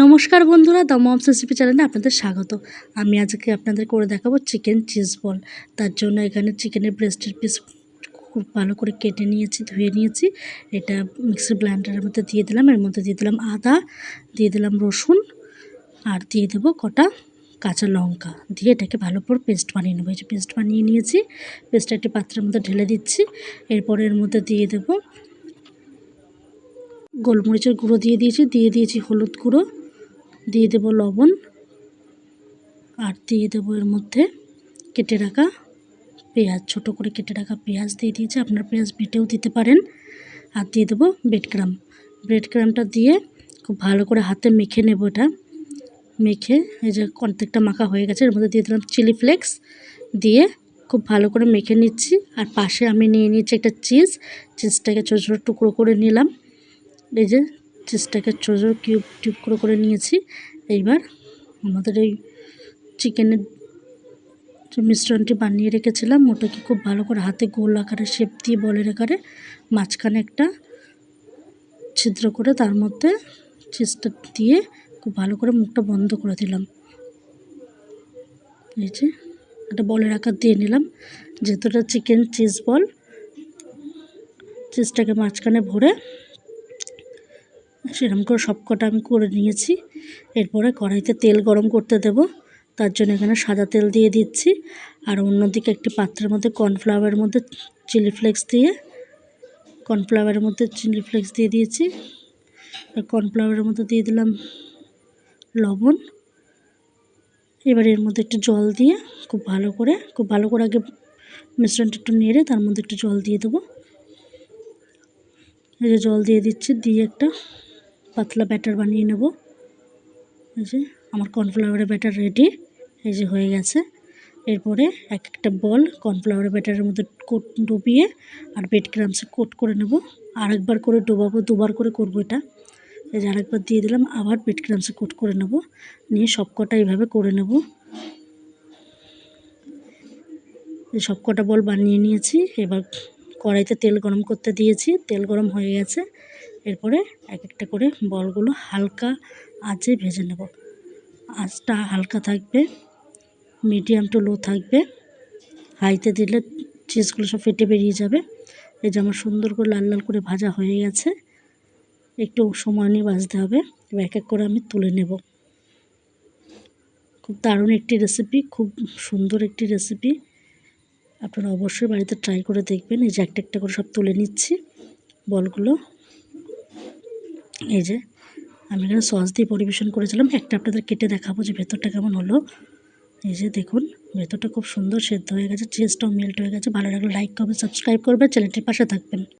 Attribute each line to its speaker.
Speaker 1: নমস্কার বন্ধুরা, the moms recipe চ্যানেলে আপনাদের স্বাগত। আমি আজকে আপনাদের করে দেখাবো চিকেন চিজ বল। তার জন্য এখানে চিকেনের ব্রেস্টের পিস খুব ভালো করে কেটে নিয়েছি, ধুয়ে নিয়েছি। এটা মিক্সি ব্লান্ডারের মধ্যে দিয়ে দিলাম। এর মধ্যে দিয়ে দিলাম আদা, দিয়ে দিলাম রসুন, আর দিয়ে দেবো কটা কাঁচা লঙ্কা। দিয়ে এটাকে ভালো করে পেস্ট বানিয়ে নেব। এই যে পেস্ট বানিয়ে নিয়েছি পেস্টটা একটি পাত্রের মধ্যে ঢেলে দিচ্ছি। এরপরে এর মধ্যে দিয়ে দেবো গোলমরিচের গুঁড়ো দিয়ে দিয়েছি। দিয়ে দিয়েছি হলুদ গুঁড়ো। দিয়ে দেব লবণ আর দিয়ে দেবো এর মধ্যে কেটে রাখা পেঁয়াজ, ছোটো করে কেটে রাখা পেঁয়াজ দিয়ে দিয়েছি। আপনার পেঁয়াজ বেটেও দিতে পারেন। আর দিয়ে দেবো ব্রেড ক্রাম ব্রেড ক্রামটা দিয়ে খুব ভালো করে হাতে মেখে নেব এটা। মেখে এই যে অর্ধেকটা মাখা হয়ে গেছে, এর মধ্যে দিয়ে দিলাম চিলি ফ্লেক্স দিয়ে খুব ভালো করে মেখে নিচ্ছি। আর পাশে আমি নিয়ে নিচ্ছি একটা চিজ চিজটাকে ছোটো ছোটো টুকরো করে নিলাম। এই যে চিজটাকে ছোটো কিউব, টিউব করে করে নিয়েছি। এইবার আমাদের এই চিকেনের যে মিশ্রণটি বানিয়ে রেখেছিলাম, ওটাকে খুব ভালো করে হাতে গোল আকারে, শেপ দিয়ে বলের আকারে মাঝখানে একটা ছিদ্র করে তার মধ্যে চিজটা দিয়ে খুব ভালো করে মুখটা বন্ধ করে দিলাম। এই যে একটা বলের আকার দিয়ে নিলাম। যেহেতুটা চিকেন চিজ বল চিজটাকে মাঝখানে ভরে সেরকম করে সব কটা আমি করে নিয়েছি। এরপরে কড়াইতে তেল গরম করতে দেব। তার জন্য এখানে সাদা তেল দিয়ে দিচ্ছি। আর অন্যদিকে একটি পাত্রের মধ্যে কর্নফ্লাওয়ারের মধ্যে চিলি ফ্লেক্স দিয়ে, কর্নফ্লাওয়ারের মধ্যে চিলি ফ্লেক্স দিয়ে দিয়েছি। আর কর্নফ্লাওয়ারের মধ্যে দিয়ে দিলাম লবণ। এবার এর মধ্যে একটু জল দিয়ে খুব ভালো করে, খুব ভালো করে আগে মিশ্রণটা একটু নেড়ে তার মধ্যে একটু জল দিয়ে দেবো। এই যে জল দিয়ে দিচ্ছি, দিয়ে একটা পাতলা ব্যাটার বানিয়ে নেব। এই যে, আমার কর্নফ্লাওয়ারের ব্যাটার রেডি এই যে হয়ে গেছে। এরপরে এক একটা বল কর্নফ্লাওয়ারের ব্যাটারের মধ্যে কোট ডুবিয়ে আর বেড ক্রামসে কোট করে নেব। আর একবার করে ডোবাবো, দুবার করে করব এটা। এই যে আরেকবার দিয়ে দিলাম, আবার বেড ক্রামসে কোট করে নেব। নিয়ে সব কটা এইভাবে করে নেব। এই সব কটা বল বানিয়ে নিয়েছি। এবার কড়াইতে তেল গরম করতে দিয়েছি। তেল গরম হয়ে গেছে। এরপরে এক একটা করে বলগুলো হালকা আঁচে ভেজে নেব। আঁচটা হালকা থাকবে মিডিয়াম টু লো থাকবে। হাইতে দিলে চিজগুলো সব ফেটে বেরিয়ে যাবে। এই যে আমার সুন্দর করে লাল লাল করে ভাজা হয়ে গেছে, একটু সময় নিয়ে ভাজতে হবে। এবার এক এক করে আমি তুলে নেব। খুব দারুণ একটি রেসিপি খুব সুন্দর একটি রেসিপি আপনারা অবশ্যই বাড়িতে ট্রাই করে দেখবেন। এই যে একটা একটা করে সব তুলে নিচ্ছি বলগুলো। এই যে, আমি এখানে সস দিয়ে পরিবেশন করেছিলাম। একটা আপনাদের কেটে দেখাবো যে ভেতরটা কেমন হলো। এই যে দেখুন, ভেতরটা খুব সুন্দর সেদ্ধ হয়ে গেছে চেস্টটাও মেল্ট হয়ে গেছে। ভালো লাগলে লাইক করবেন সাবস্ক্রাইব করবেন, চ্যানেলটির পাশে থাকবেন।